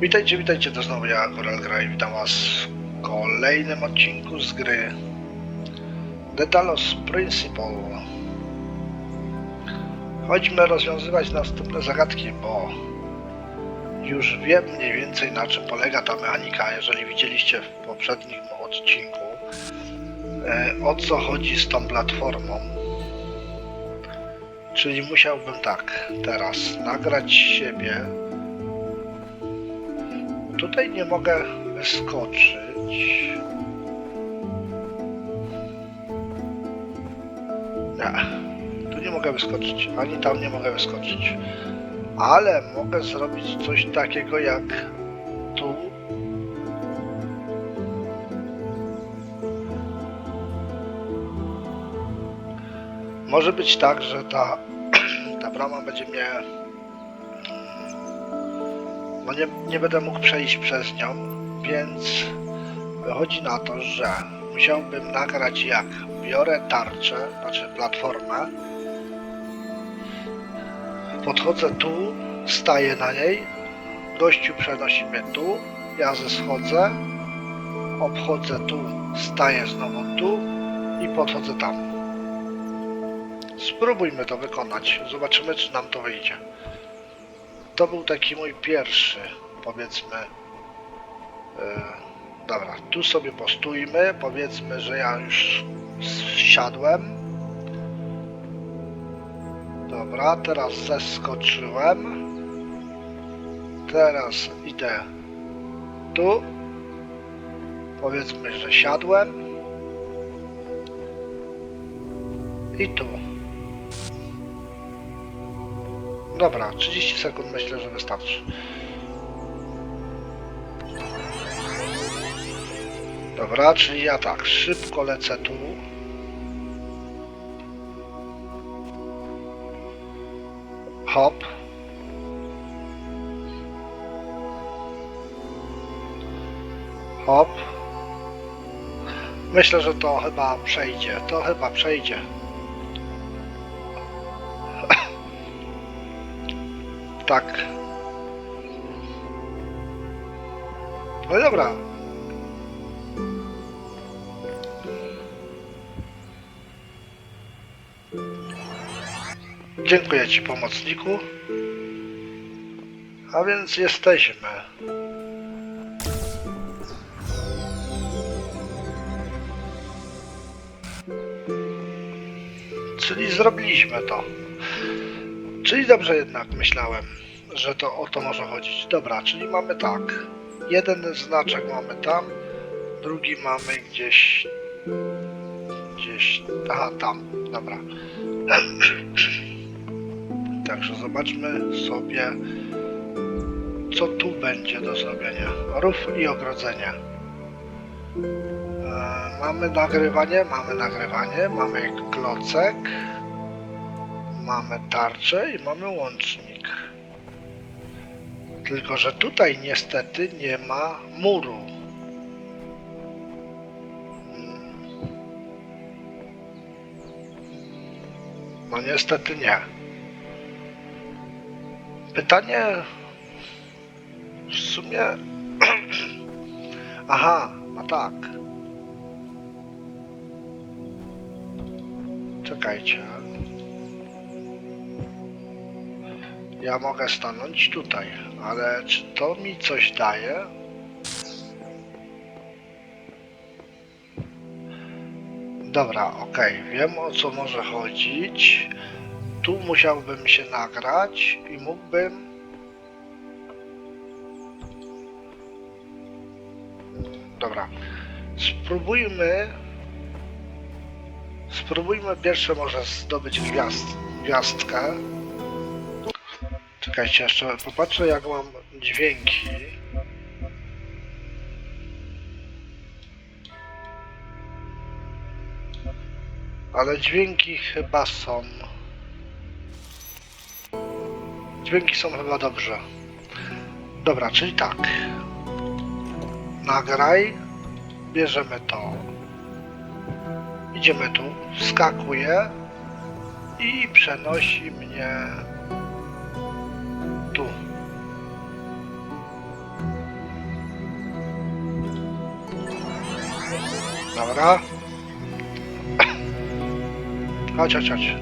Witajcie, witajcie, to znowu ja, Koral Gra i witam was w kolejnym odcinku z gry The Talos Principle. Chodźmy rozwiązywać następne zagadki, bo już wiem mniej więcej na czym polega ta mechanika, jeżeli widzieliście w poprzednim odcinku e, o co chodzi z tą platformą. Czyli musiałbym tak, teraz nagrać siebie Tutaj nie mogę wyskoczyć. Nie, tu nie mogę wyskoczyć, ani tam nie mogę wyskoczyć. Ale mogę zrobić coś takiego jak tu. Może być tak, że ta, ta brama będzie mnie no nie, nie będę mógł przejść przez nią, więc wychodzi na to, że musiałbym nagrać jak biorę tarczę, znaczy platformę, podchodzę tu, staję na niej, gościu przenosi mnie tu, ja ze schodzę, obchodzę tu, staję znowu tu i podchodzę tam. Spróbujmy to wykonać, zobaczymy czy nam to wyjdzie to był taki mój pierwszy, powiedzmy. e, dobra, tu sobie postójmy. Powiedzmy, że ja już siadłem. Dobra, teraz zeskoczyłem. Teraz idę tu. Powiedzmy, że siadłem. I tu. Dobra, 30 sekund myślę, że wystarczy. Dobra, czyli ja tak, szybko lecę tu. Hop. Hop. Myślę, że to chyba przejdzie. To chyba przejdzie. Tak. No i dobra. Dziękuję Ci, pomocniku. A więc jesteśmy. Czyli zrobiliśmy to. Czyli dobrze jednak myślałem, że to o to może chodzić. Dobra, czyli mamy tak. Jeden znaczek mamy tam, drugi mamy gdzieś. Gdzieś. Aha, tam. Dobra. Także zobaczmy sobie, co tu będzie do zrobienia. Rów i ogrodzenie. E, mamy nagrywanie, mamy nagrywanie, mamy klocek mamy tarczę i mamy łącznik. Tylko, że tutaj niestety nie ma muru. No niestety nie. Pytanie w sumie... Aha, no tak. Czekajcie. Ja mogę stanąć tutaj, ale czy to mi coś daje? Dobra, okej, wiem o co może chodzić. Tu musiałbym się nagrać i mógłbym... Dobra, spróbujmy... Spróbujmy pierwsze może zdobyć gwiazd, gwiazdkę. Czekajcie, jeszcze popatrzę jak mam dźwięki. Ale dźwięki chyba są. Dźwięki są chyba dobrze. Dobra, czyli tak. Nagraj. Bierzemy to. Idziemy tu. Wskakuje. I przenosi mnie Dobra. Chodź, chodź, chodź.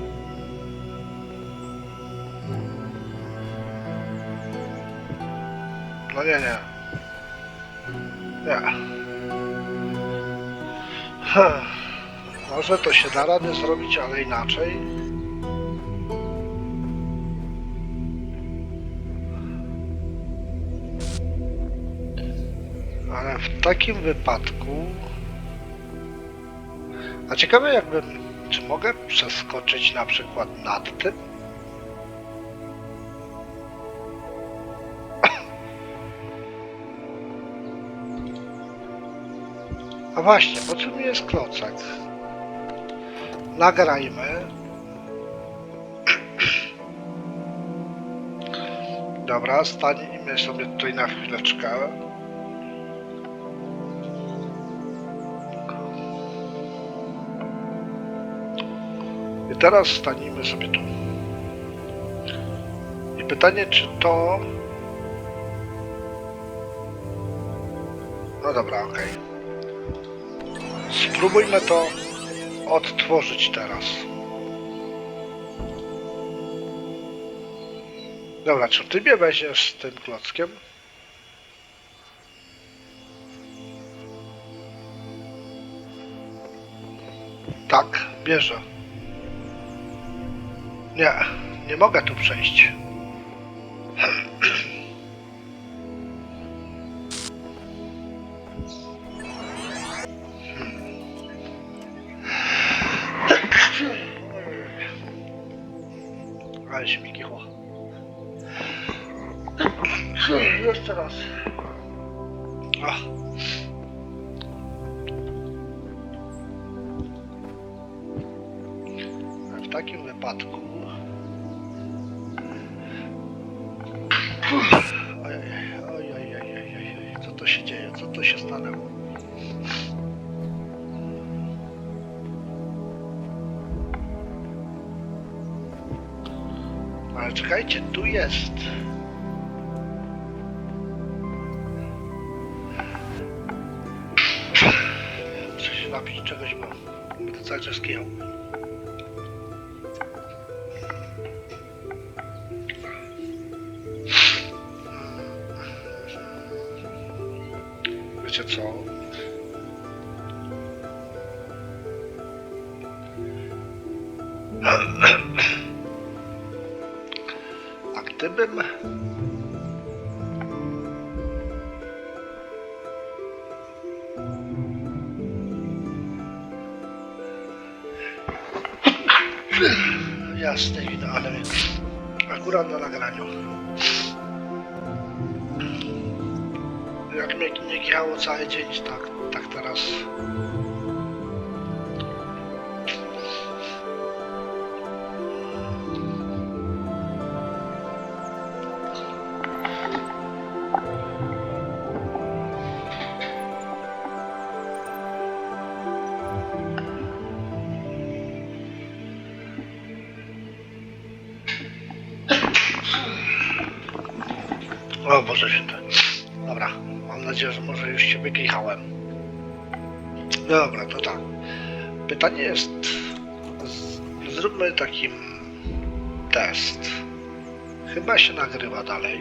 No nie, nie. Nie. Może to się da rady zrobić, ale inaczej. Ale w takim wypadku... Ciekawe jakbym... Czy mogę przeskoczyć na przykład nad tym? A właśnie, po czym jest klocek? Nagrajmy. Dobra, stańmy sobie tutaj na chwileczkę. Teraz stanimy sobie tu. I pytanie, czy to... No dobra, okej. Spróbujmy to odtworzyć teraz. Dobra, czy ty mnie weźmiesz z tym klockiem? Tak, bierze. Nie, nie mogę tu przejść. Ale się mi kichło. Jeszcze raz. Ach. W takim wypadku... czekajcie, tu jest. Muszę się napić czegoś, bo będę cały czas kijał. Wiecie co? Akurat na nagraniu. Jak mnie nie giało cały dzień, tak, tak teraz. Się wykichałem. Dobra, to tak. Pytanie jest... Zróbmy taki test. Chyba się nagrywa dalej.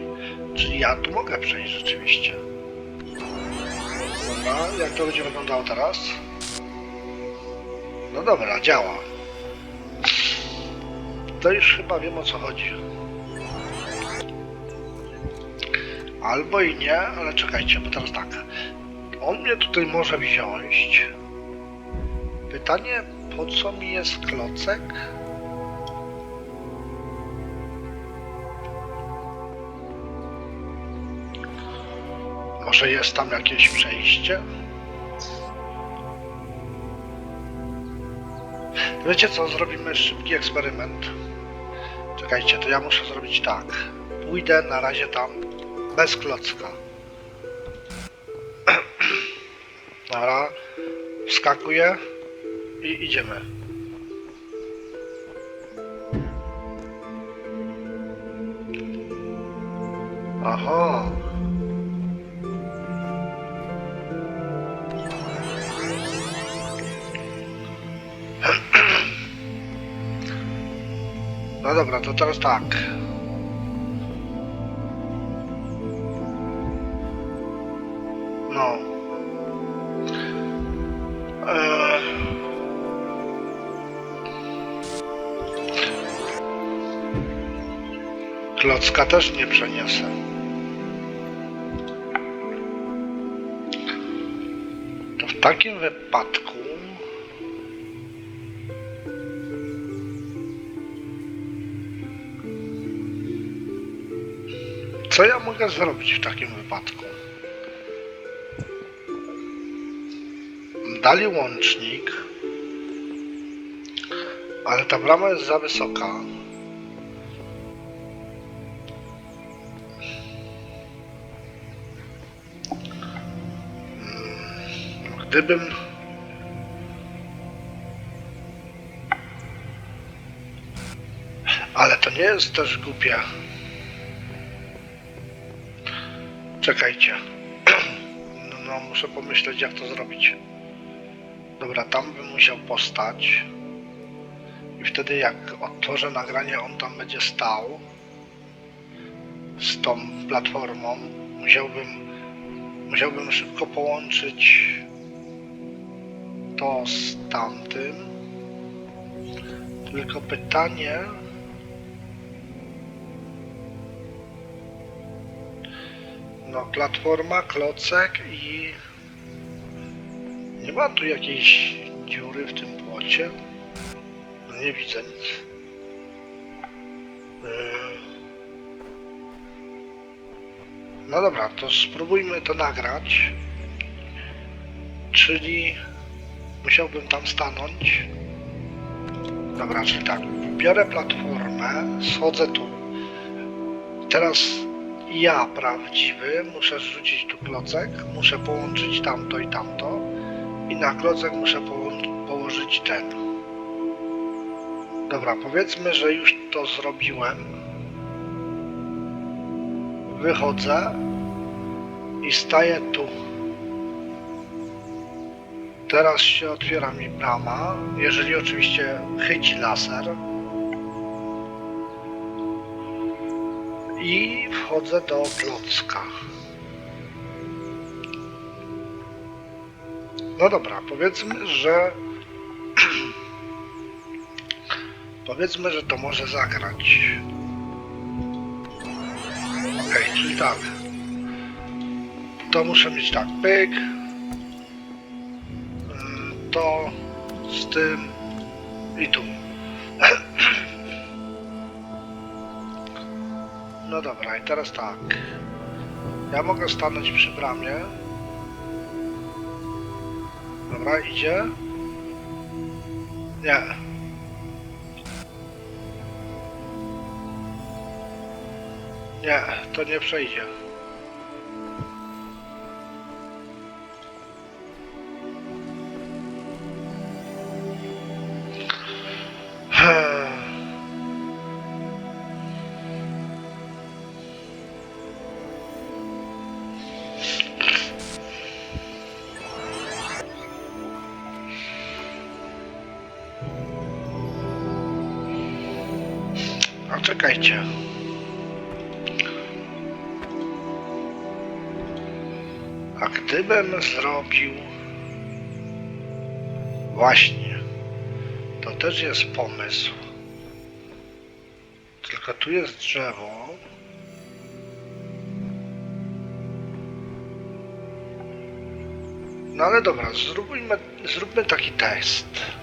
Czyli ja tu mogę przejść rzeczywiście. Dobra, jak to będzie wyglądało teraz? No dobra, działa. To już chyba wiem o co chodzi. Albo i nie, ale czekajcie, bo teraz tak. On mnie tutaj może wziąć. Pytanie, po co mi jest klocek? Może jest tam jakieś przejście? Wiecie co, zrobimy szybki eksperyment. Czekajcie, to ja muszę zrobić tak. Pójdę na razie tam bez klocka. Nara. Wskakuję i idziemy. Aha. No dobra, to teraz tak. No. Klocka też nie przeniosę. To w takim wypadku Co ja mogę zrobić w takim wypadku? Dali łącznik, ale ta brama jest za wysoka. Gdybym ale to nie jest też głupie. Czekajcie. No, no, muszę pomyśleć, jak to zrobić. Dobra, tam bym musiał postać. I wtedy, jak otworzę nagranie, on tam będzie stał. Z tą platformą. Musiałbym, musiałbym szybko połączyć to z tamtym. Tylko pytanie, No, platforma, klocek i... Nie ma tu jakiejś dziury w tym płocie? No nie widzę nic. Yy. No dobra, to spróbujmy to nagrać. Czyli musiałbym tam stanąć. Dobra, czyli tak, biorę platformę, schodzę tu. Teraz ja prawdziwy muszę rzucić tu klocek, muszę połączyć tamto i tamto i na klocek muszę połą- położyć ten. Dobra, powiedzmy, że już to zrobiłem. Wychodzę i staję tu. Teraz się otwiera mi brama, jeżeli oczywiście chyci laser. i wchodzę do klocka. No dobra, powiedzmy, że powiedzmy, że to może zagrać. Okej, czyli tak. To muszę mieć tak, pyk. To z tym i tu. No dobra, i teraz tak. Ja mogę stanąć przy bramie. Dobra, idzie. Nie. Nie, to nie przejdzie. Czekajcie. A gdybym zrobił właśnie, to też jest pomysł. Tylko tu jest drzewo. No ale dobra, zróbmy, zróbmy taki test.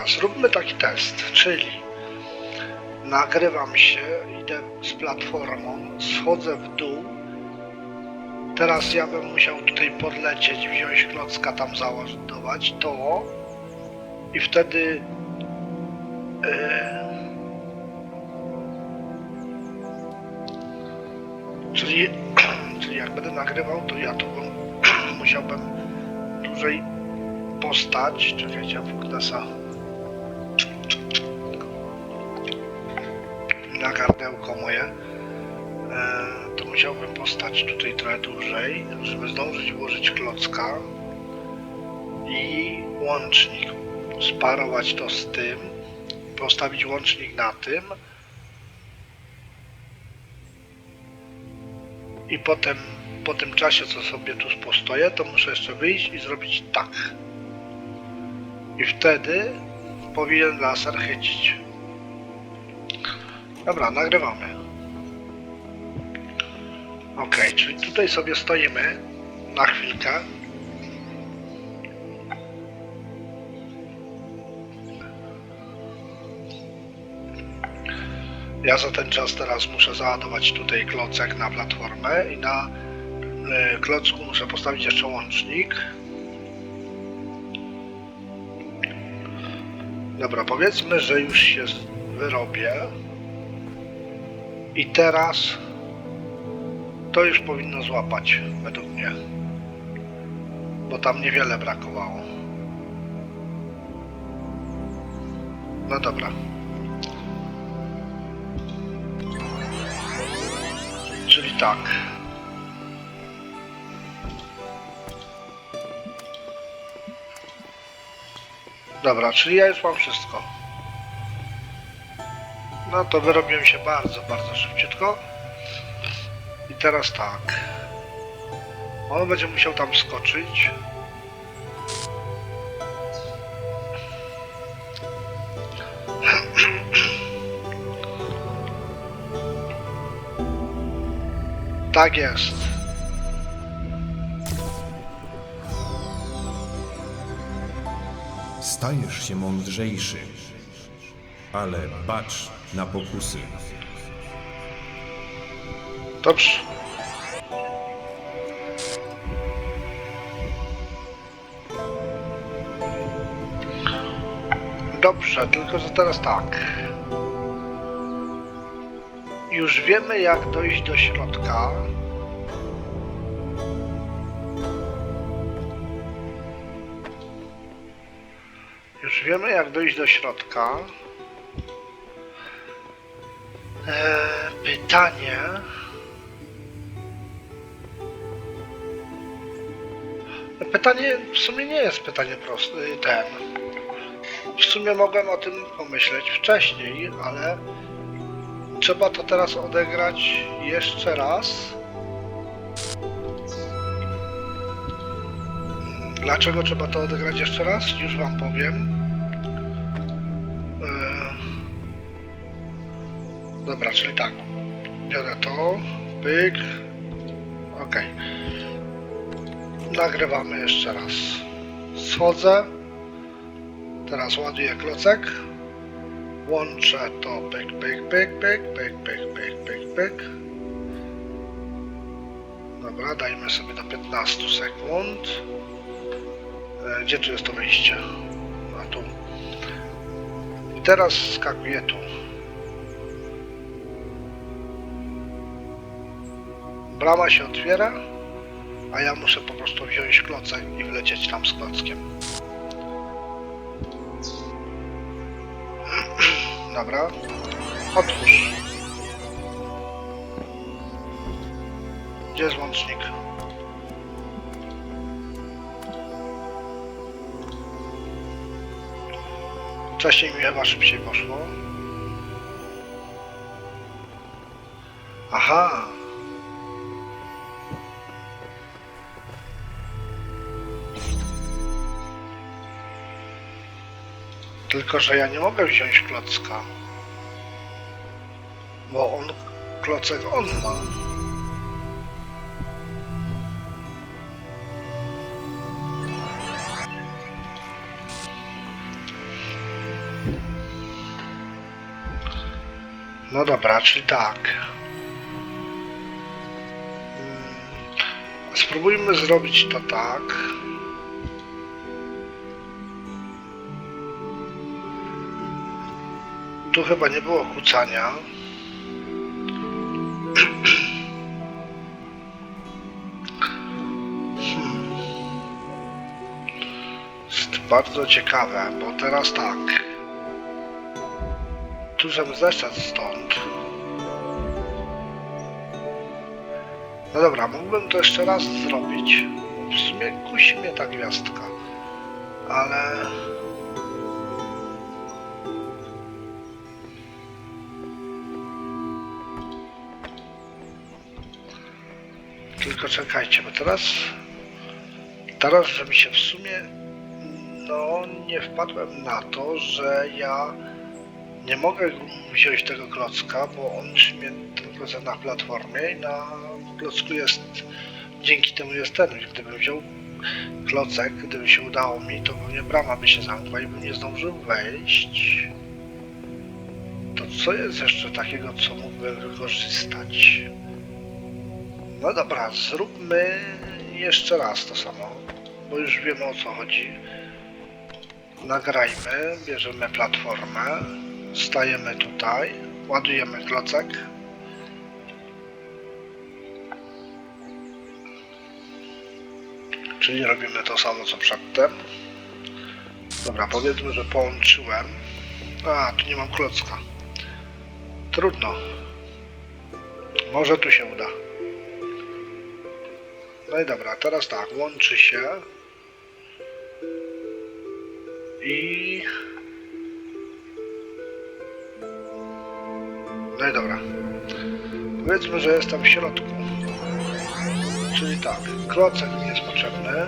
Dobra, zróbmy taki test, czyli nagrywam się, idę z platformą, schodzę w dół. Teraz ja bym musiał tutaj podlecieć, wziąć klocka tam załadować, to i wtedy e, czyli, czyli jak będę nagrywał, to ja tu bym, musiałbym dłużej postać. Czekajcie, Fugnasa. Na gardełko moje. E, to musiałbym postać tutaj trochę dłużej, żeby zdążyć włożyć klocka. i łącznik. Sparować to z tym, postawić łącznik na tym i potem po tym czasie, co sobie tu postoję, to muszę jeszcze wyjść i zrobić tak. I wtedy powinien laser chycić. Dobra, nagrywamy. Ok, czyli tutaj sobie stoimy na chwilkę. Ja za ten czas teraz muszę załadować tutaj klocek na platformę i na e, klocku muszę postawić jeszcze łącznik. Dobra, powiedzmy, że już się wyrobię. I teraz to już powinno złapać, według mnie. Bo tam niewiele brakowało. No dobra. Czyli tak. Dobra, czyli ja już mam wszystko. No to wyrobiłem się bardzo, bardzo szybciutko. I teraz tak. On będzie musiał tam skoczyć. Tak jest. Stajesz się mądrzejszy, ale bacz na pokusy. Dobrze. Dobrze, tylko że teraz tak. Już wiemy jak dojść do środka. Już wiemy jak dojść do środka. Eee, pytanie. Pytanie w sumie nie jest pytanie proste, ten. W sumie mogłem o tym pomyśleć wcześniej, ale trzeba to teraz odegrać jeszcze raz. Dlaczego trzeba to odegrać jeszcze raz? Już wam powiem. Dobra, czyli tak. Biorę to, pyk. Okej. Nagrywamy jeszcze raz. Schodzę. Teraz ładuję klocek. Łączę to pyk, pyk, pyk, pyk, pyk, pyk, pyk, pyk, pyk. Dobra, dajmy sobie do 15 sekund. E, Gdzie tu jest to wyjście? A tu. I teraz skakuję tu. Brama się otwiera a ja muszę po prostu wziąć klocek i wlecieć tam z klockiem. Dobra. Otwórz. Gdzie jest łącznik? Wcześniej mi chyba szybciej poszło. Aha. Tylko, że ja nie mogę wziąć klocka. Bo on, klocek on ma. No dobra, czyli tak. Mm, Spróbujmy zrobić to tak. Tu chyba nie było kłócania. Hmm. Jest bardzo ciekawe, bo teraz tak. Tu żebym zeszedł stąd. No dobra, mógłbym to jeszcze raz zrobić. W sumie kusi mnie ta gwiazdka. ale... Tylko czekajcie, bo teraz... Teraz, że mi się w sumie... No, nie wpadłem na to, że ja nie mogę wziąć tego klocka, bo on trzymie ten na platformie i na klocku jest... Dzięki temu jest ten. Gdybym wziął klocek, gdyby się udało mi, to pewnie brama by się zamkła i bym nie zdążył wejść. To co jest jeszcze takiego, co mógłbym wykorzystać? No dobra, zróbmy jeszcze raz to samo, bo już wiemy o co chodzi. Nagrajmy, bierzemy platformę, stajemy tutaj, ładujemy klocek. Czyli robimy to samo co przedtem. Dobra, powiedzmy, że połączyłem. A, tu nie mam klocka. Trudno. Może tu się uda. No i dobra, teraz tak, łączy się. I... No i dobra. Powiedzmy, że jestem w środku. Czyli tak, klocek mi jest potrzebny.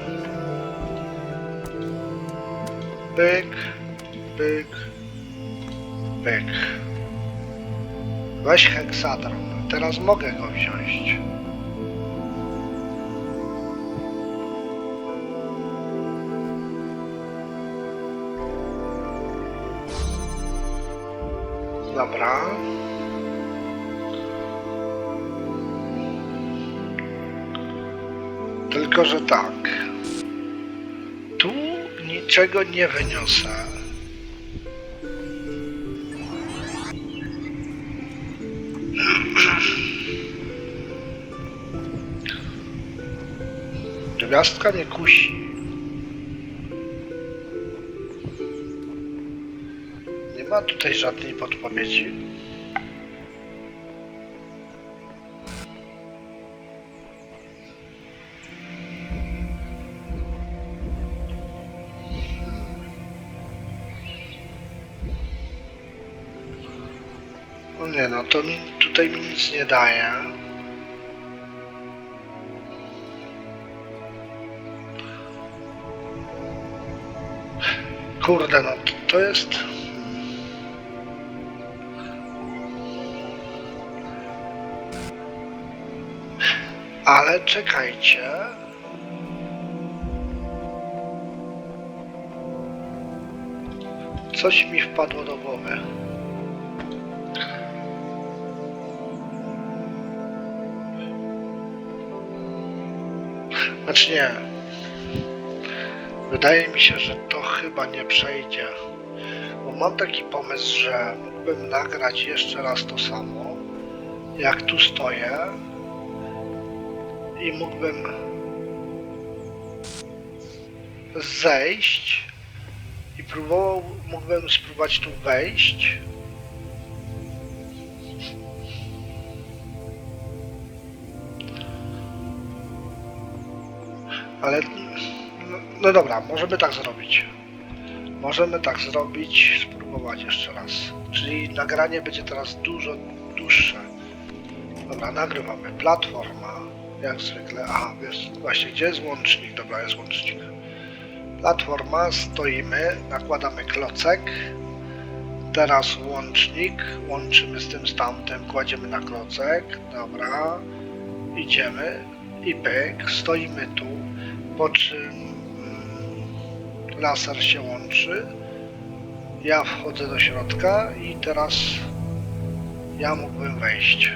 Pyk, pyk, pyk. Weź heksadron. Teraz mogę go wziąć. Dobra. Tylko, że tak. Tu niczego nie wyniosę. Gwiazdka nie kusi. Ma tutaj żadnej podpowiedzi. No nie no, to mi, tutaj mi nic nie daje. Kurde, no to, jest... czekajcie. Coś mi wpadło do głowy. Znaczy nie. Wydaje mi się, że to chyba nie przejdzie. Bo mam taki pomysł, że mógłbym nagrać jeszcze raz to samo, jak tu stoję i mógłbym zejść i próbował, mógłbym spróbować tu wejść. Ale no, no dobra, możemy tak zrobić. Możemy tak zrobić, spróbować jeszcze raz. Czyli nagranie będzie teraz dużo dłuższe. Dobra, nagrywamy. Platforma, jak zwykle. Aha, wiesz, właśnie, gdzie jest łącznik? Dobra, jest łącznik. Platforma, stoimy, nakładamy klocek. Teraz łącznik, łączymy z tym z tamtym, kładziemy na klocek. Dobra, idziemy i pyk, stoimy tu, po czym mm, laser się łączy. Ja wchodzę do środka i teraz ja mógłbym wejść.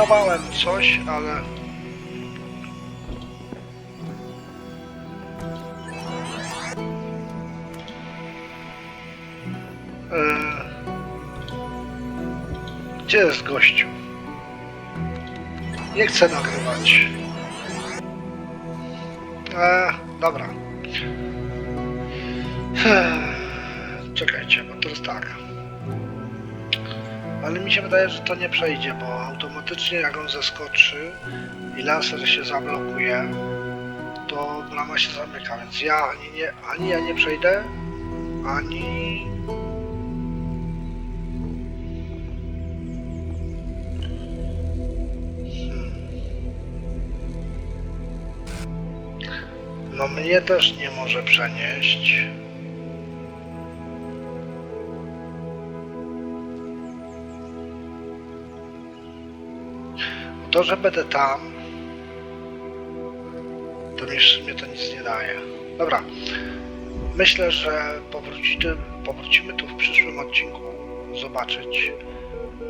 Pokombinowałem coś, ale... Eee, Gdzie jest gościu? Nie chcę nagrywać. Eee, dobra. Czekajcie, bo to jest tak. Ale mi się wydaje, że to nie przejdzie, bo automatycznie jak on zeskoczy i laser się zablokuje, to brama się zamyka, więc ja ani, nie, ani ja nie przejdę, ani... Hmm. No mnie też nie może przenieść. To, że będę tam, to mi w sumie to nic nie daje. Dobra. Myślę, że powrócimy, powrócimy tu w przyszłym odcinku zobaczyć.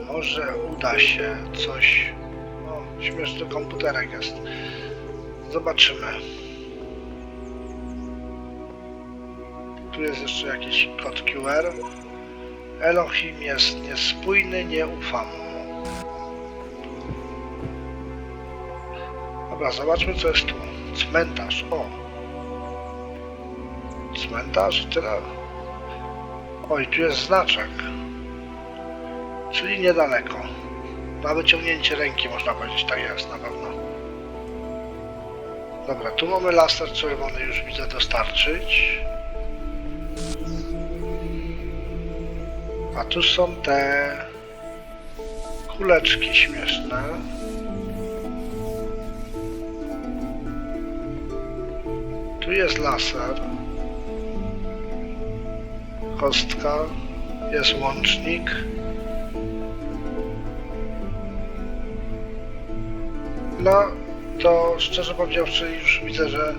Może uda się coś. O, śmieszny komputerek jest. Zobaczymy. Tu jest jeszcze jakiś kod QR. Elohim jest niespójny, nie ufam mu. Dobra, zobaczmy co jest tu. Cmentarz, o. Cmentarz i tyle. Oj, tu jest znaczek. Czyli niedaleko. Na wyciągnięcie ręki można powiedzieć, tak jest na pewno. Dobra, tu mamy laser czerwony, już widzę dostarczyć. A tu są te kuleczki śmieszne. Tu jest laser. Kostka. Jest łącznik. No, to szczerze powiedziawszy już widzę, że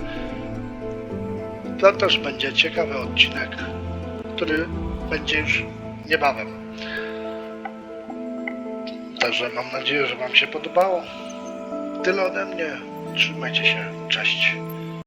to też będzie ciekawy odcinek, który będzie już niebawem. Także mam nadzieję, że Wam się podobało. Tyle ode mnie. Trzymajcie się. Cześć.